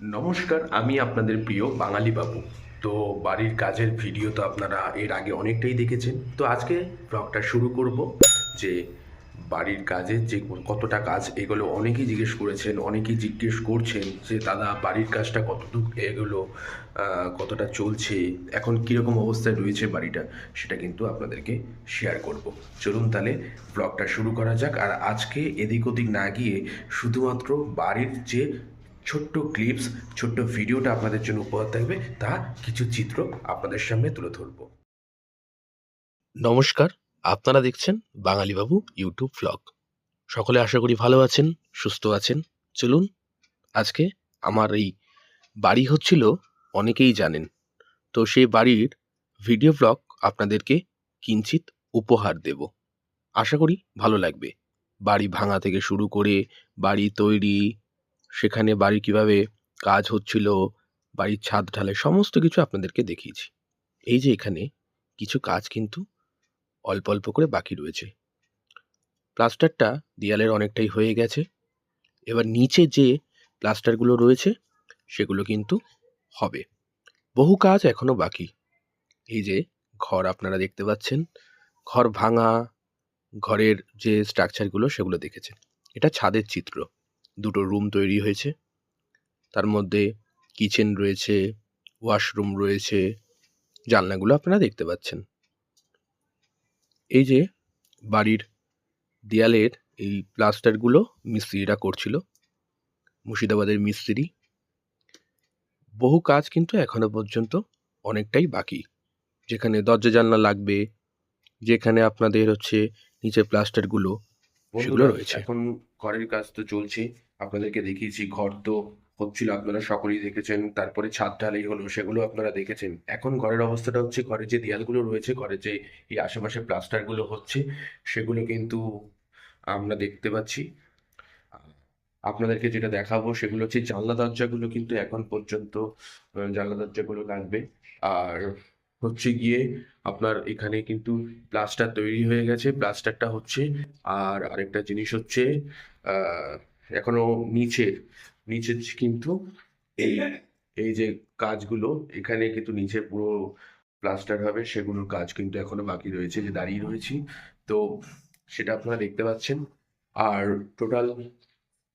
নমস্কার, আমি আপনাদের প্রিয় বাঙালি বাবু। তো বাড়ির কাজের ভিডিও তো আপনারা এর আগে অনেকটাই দেখেছেন। তো আজকে ব্লগটা শুরু করব যে বাড়ির কাজের যে কতটা কাজ এগুলো অনেকেই জিজ্ঞেস করেছেন, অনেকেই জিজ্ঞেস করছেন যে, দাদা, বাড়ির কাজটা কতটুকু এগুলো? কতটা চলছে? এখন কীরকম অবস্থায় রয়েছে বাড়িটা? সেটা কিন্তু আপনাদেরকে শেয়ার করব। চলুন তাহলে ব্লগটা শুরু করা যাক। আর আজকে এদিক ওদিক না গিয়ে শুধুমাত্র বাড়ির যে ছোট্ট ক্লিপস ছোট্ট ভিডিওটা আপনাদের জন্য উপহার থাকবে, তা কিছু চিত্র আপনাদের সামনে তুলে ধরব। নমস্কার, আপনারা দেখছেন বাঙালি বাবু ইউটিউব ব্লগ সকলে আশা করি ভালো আছেন, সুস্থ আছেন। চলুন, আজকে আমার এই বাড়ি হচ্ছিল অনেকেই জানেন। তো সেই বাড়ির ভিডিও ব্লগ আপনাদেরকে কিঞ্চিত উপহার দেব। আশা করি ভালো লাগবে। বাড়ি ভাঙা থেকে শুরু করে বাড়ি তৈরি সেখানে বাড়ি কীভাবে কাজ হচ্ছিল, বাড়ির ছাদ ঢালাই সমস্ত কিছু আপনাদেরকে দেখিয়েছি। এই যে এখানে কিছু কাজ কিন্তু অল্প অল্প করে বাকি রয়েছে। প্লাস্টারটা দেয়ালের অনেকটাই হয়ে গেছে। এবার নিচে যে প্লাস্টারগুলো রয়েছে, সেগুলো কিন্তু হবে। বহু কাজ এখনও বাকি। এই যে ঘর আপনারা দেখতে পাচ্ছেন, ঘর ভাঙা, ঘরের যে স্ট্রাকচারগুলো সেগুলো দেখেছেন। এটা ছাদের চিত্র। দুটো রুম তৈরি হয়েছে। তার মধ্যে কিচেন রয়েছে ওয়াশরুম রয়েছে, জানলাগুলো আপনারা দেখতে পাচ্ছেন। এই যে বাড়ির দেয়ালের এই প্লাস্টারগুলো মিস্ত্রিরা করছিল, মুর্শিদাবাদের মিস্ত্রি। বহু কাজ কিন্তু এখনও পর্যন্ত অনেকটাই বাকি। যেখানে দরজা জানলা লাগবে, যেখানে আপনাদের হচ্ছে নিচে প্লাস্টারগুলো সেগুলো রয়েছে। এখন ঘরের কাজ তো চলছে। আপনাদেরকে দেখিয়েছি ঘর তো হচ্ছিল আপনারা সকলেই দেখেছেন। তারপরে ছাদ ঢালাই হলো সেগুলো আপনারা দেখেছেন। এখন ঘরের অবস্থাটা হচ্ছে ঘরের যে দেয়ালগুলো রয়েছে ঘরের যে এই আশেপাশে প্লাস্টারগুলো হচ্ছে সেগুলো কিন্তু আমরা দেখতে পাচ্ছি। আপনাদেরকে যেটা দেখাবো সেগুলো হচ্ছে জানলা দরজাগুলো কিন্তু এখন পর্যন্ত জানলা দরজাগুলো লাগবে আর হচ্ছে গিয়ে আপনার এখানে কিন্তু প্লাস্টার তৈরি হয়ে গেছে। প্লাস্টারটা হচ্ছে আর আরেকটা জিনিস হচ্ছে এখনও নিচে নিচে কিন্তু এই এই যে কাজগুলো, এখানে কিন্তু নিচে পুরো প্লাস্টার হবে, সেগুলোর কাজ কিন্তু এখনও বাকি রয়েছে, যে দাঁড়িয়ে রয়েছি। তো সেটা আপনারা দেখতে পাচ্ছেন। আর টোটাল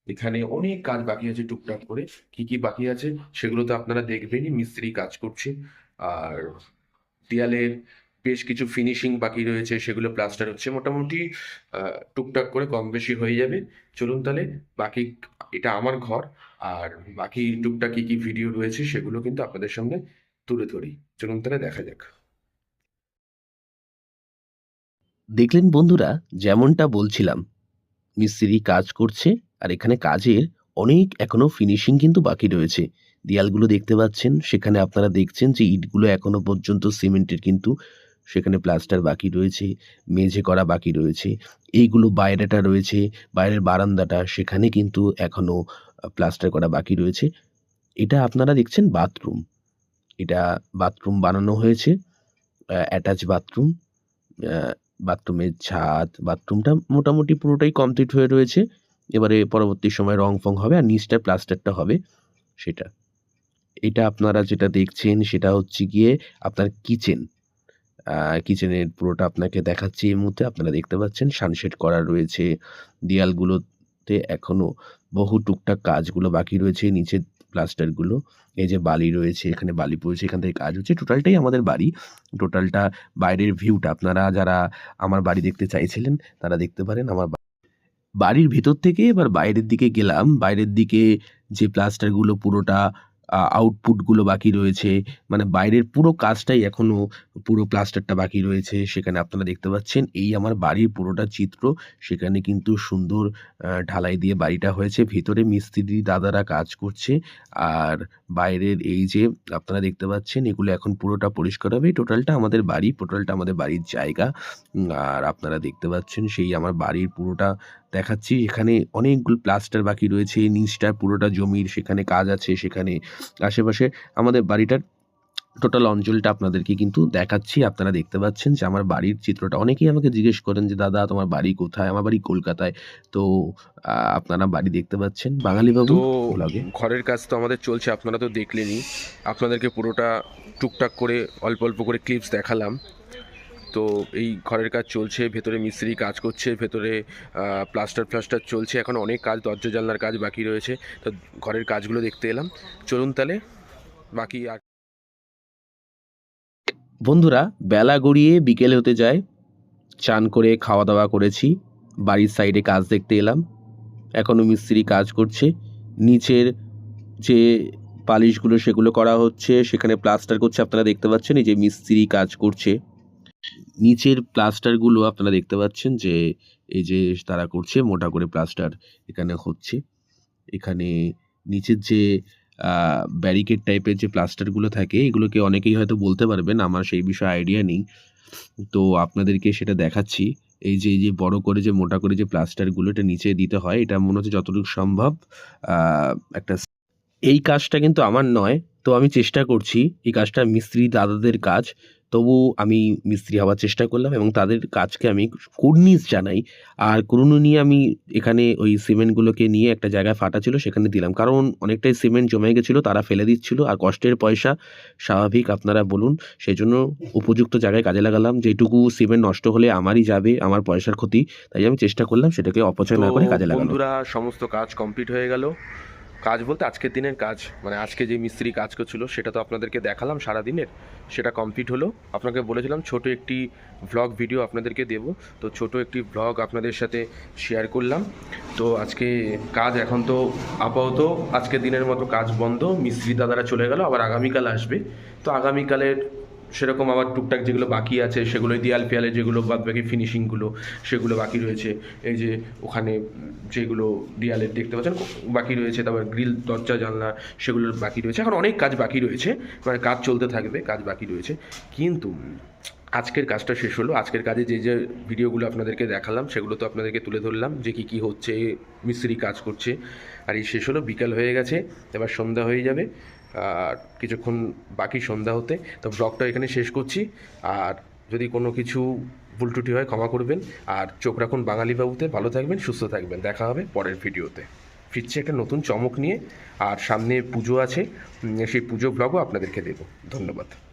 এখানে অনেক কাজ বাকি আছে টুকটাক করে। কি কি বাকি আছে সেগুলো তো আপনারা দেখবেনই, মিস্ত্রি কাজ করছে। আর দেয়ালের বেশ কিছু ফিনিশিং বাকি রয়েছে, সেগুলো প্লাস্টার হচ্ছে। মোটামুটি টুকটাক করে কম বেশি হয়ে যাবে। চলুন তাহলে, বাকি এটা আমার ঘর, আর বাকি টুকটাক কি কি ভিডিও রয়েছে সেগুলো কিন্তু আপনাদের সামনে তুলে ধরি। চলুন তাহলে দেখা যাক। দেখলেন বন্ধুরা, যেমনটা বলছিলাম, মিস্ত্রি কাজ করছে, আর এখানে কাজের অনেক এখনও ফিনিশিং কিন্তু বাকি রয়েছে। দেয়ালগুলো দেখতে পাচ্ছেন। সেখানে আপনারা দেখছেন যে ইটগুলো এখনও পর্যন্ত সিমেন্টের কিন্তু সেখানে প্লাস্টার বাকি রয়েছে, মেঝে করা বাকি রয়েছে। এইগুলো বাইরেটা রয়েছে, বাইরের বারান্দাটা, সেখানে কিন্তু এখনও প্লাস্টার করা বাকি রয়েছে। এটা আপনারা দেখছেন বাথরুম। এটা বাথরুম বানানো হয়েছে অ্যাটাচ বাথরুম বাথরুমের ছাদ, বাথরুমটা মোটামুটি পুরোটাই কমপ্লিট হয়ে রয়েছে। এবারে পরবর্তী সময় রং ফং হবে আর নিচটা প্লাস্টারটা হবে, সেটা। এটা আপনারা যেটা দেখছেন সেটা হচ্ছে গিয়ে আপনার কিচেন কিচেনের পুরোটা আপনাকে দেখাচ্ছি এই মুহূর্তে। আপনারা দেখতে পাচ্ছেন সানসেট করা রয়েছে। দেয়ালগুলোতে এখনও বহু টুকটাক কাজগুলো বাকি রয়েছে নিচের প্লাস্টারগুলো এই যে বালি রয়েছে, এখানে বালি পড়েছে, এখান থেকে কাজ হচ্ছে। টোটালটাই আমাদের বাড়ি। টোটালটা বাইরের ভিউটা আপনারা যারা আমার বাড়ি দেখতে চাইছিলেন তারা দেখতে পারেন আমার বাড়ির ভেতর থেকে এবার বাইরের দিকে গেলাম। বাইরের দিকে যে প্লাস্টারগুলো পুরোটা আউটপুটগুলো বাকি রয়েছে। মানে বাইরের পুরো কাজটাই এখনও পুরো প্লাস্টারটা বাকি রয়েছে। সেখানে আপনারা দেখতে পাচ্ছেন, এই আমার বাড়ির পুরোটা চিত্র। সেখানে কিন্তু সুন্দর ঢালাই দিয়ে বাড়িটা হয়েছে। ভিতরে মিস্ত্রি দাদারা কাজ করছে। আর বাইরের এই যে আপনারা দেখতে পাচ্ছেন, এগুলো এখন পুরোটা পরিষ্কার হবে। টোটালটা আমাদের বাড়ি, টোটালটা আমাদের বাড়ির জায়গা। আর আপনারা দেখতে পাচ্ছেন, সেই আমার বাড়ির পুরোটা দেখাচ্ছি এখানে অনেকগুলো প্লাস্টার বাকি রয়েছে নিচটা পুরোটা জমির সেখানে কাজ আছে সেখানে আশেপাশে আমাদের বাড়িটার টোটাল অঞ্চলটা আপনাদেরকে কিন্তু দেখাচ্ছি আপনারা দেখতে পাচ্ছেন যে আমার বাড়ির চিত্রটা। অনেকেই আমাকে জিজ্ঞেস করেন যে দাদা তোমার বাড়ি কোথায়? আমার বাড়ি কলকাতায়। তো আপনারা বাড়ি দেখতে পাচ্ছেন বাঙালি বাবু তো ব্লগে ঘরের কাজ তো আমাদের চলছে আপনারা তো দেখলেনই। আপনাদেরকে পুরোটা টুকটাক করে অল্প অল্প করে ক্লিপস দেখালাম। তো এই ঘরের কাজ চলছে, ভেতরে মিস্ত্রি কাজ করছে, ভেতরে প্লাস্টার ফ্লাস্টার চলছে, এখন অনেক কাজ, দরজা জানলার কাজ বাকি রয়েছে, তো ঘরের কাজগুলো দেখতে এলাম। চলুন তাহলে, বাকি আর বন্ধুরা, বেলা গড়িয়ে বিকেল হতে যায়, চান করে খাওয়া দাওয়া করেছি, বাড়ির সাইডে কাজ দেখতে এলাম এখনও মিস্ত্রি কাজ করছে, নিচের যে পালিশগুলো সেগুলো করা হচ্ছে, সেখানে প্লাস্টার করছে, আপনারা দেখতে পাচ্ছেন, এই যে মিস্ত্রি কাজ করছে। নিচের প্লাস্টারগুলো আপনারা দেখতে পাচ্ছেন যে, এই যে তারা করছে, মোটা করে প্লাস্টার এখানে হচ্ছে। এখানে নিচের যে ব্যারিকেড টাইপের যে প্লাস্টারগুলো থাকে, এগুলোকে অনেকেই হয়তো বলতে পারবেন, আমার সেই বিষয়ে আইডিয়া নেই। তো আপনাদেরকে সেটা দেখাচ্ছি। এই যে এই যে বড় করে যে, মোটা করে যে প্লাস্টারগুলো এটা নিচে দিতে হয়। এটা মনে হচ্ছে যতটুকু সম্ভব একটা এই কাজটা কিন্তু আমার নয়। তো আমি চেষ্টা করছি এই কাজটা মিস্ত্রি দাদাদের কাজ তবু আমি মিস্ত্রি হওয়ার চেষ্টা করলাম এবং তাদের কাজকে আমি কুর্নিশ জানাই। আর কুর্নি নিয়ে আমি এখানে ওই সিমেন্টগুলোকে নিয়ে একটা জায়গায় ফাটা ছিল সেখানে দিলাম। কারণ অনেকটাই সিমেন্ট জমে গেছিল তারা ফেলে দিচ্ছিল। আর কষ্টের পয়সা স্বাভাবিক আপনারা বলুন। সেই জন্য উপযুক্ত জায়গায় কাজে লাগালাম। যেটুকু সিমেন্ট নষ্ট হলে আমারই যাবে আমার পয়সার ক্ষতি। তাই আমি চেষ্টা করলাম সেটাকে অপচয় না করে কাজে লাগানো বন্ধুরা সমস্ত কাজ কমপ্লিট হয়ে গেল। কাজ বলতে আজকের দিনের কাজ। মানে আজকে যে মিস্ত্রি কাজ করছিল, সেটা তো আপনাদেরকে দেখালাম সারা দিনের সেটা কমপ্লিট হলো। আপনাকে বলেছিলাম ছোট একটি ভ্লগ ভিডিও আপনাদেরকে দেব। তো ছোট একটি ভ্লগ আপনাদের সাথে শেয়ার করলাম। তো আজকে কাজ এখন তো আপাতত আজকের দিনের মতো কাজ বন্ধ। মিস্ত্রি দাদারা চলে গেল, আবার আগামীকাল আসবে। তো আগামীকালের সেরকম আবার টুকটাক যেগুলো বাকি আছে, সেগুলো দেয়াল পেয়ালে যেগুলো বাদ বাকি ফিনিশিংগুলো সেগুলো বাকি রয়েছে। এই যে ওখানে যেগুলো দেয়ালের দেখতে পাচ্ছেন, বাকি রয়েছে, তারপর গ্রিল, দরজা, জানলা সেগুলো বাকি রয়েছে। এখন অনেক কাজ বাকি রয়েছে মানে কাজ চলতে থাকবে, কাজ বাকি রয়েছে। কিন্তু আজকের কাজটা শেষ হলো। আজকের কাজে যে যে ভিডিওগুলো আপনাদেরকে দেখালাম, সেগুলো তো আপনাদেরকে তুলে ধরলাম, যে কী কী হচ্ছে, মিস্ত্রি কাজ করছে। আর এই শেষ হলো, বিকাল হয়ে গেছে, এবার সন্ধ্যা হয়ে যাবে। আর কিছুক্ষণ বাকি সন্ধ্যা হতে। তো ব্লগটা এখানে শেষ করছি। আর যদি কোনো কিছু ভুল ত্রুটি হয়, ক্ষমা করবেন। আর চোখ রাখুন বাঙালি বাবুতে। ভালো থাকবেন, সুস্থ থাকবেন। দেখা হবে পরের ভিডিওতে। ফিরছে একটা নতুন চমক নিয়ে। আর সামনে পুজো আছে। সেই পুজো ব্লগও আপনাদেরকে দেব। ধন্যবাদ।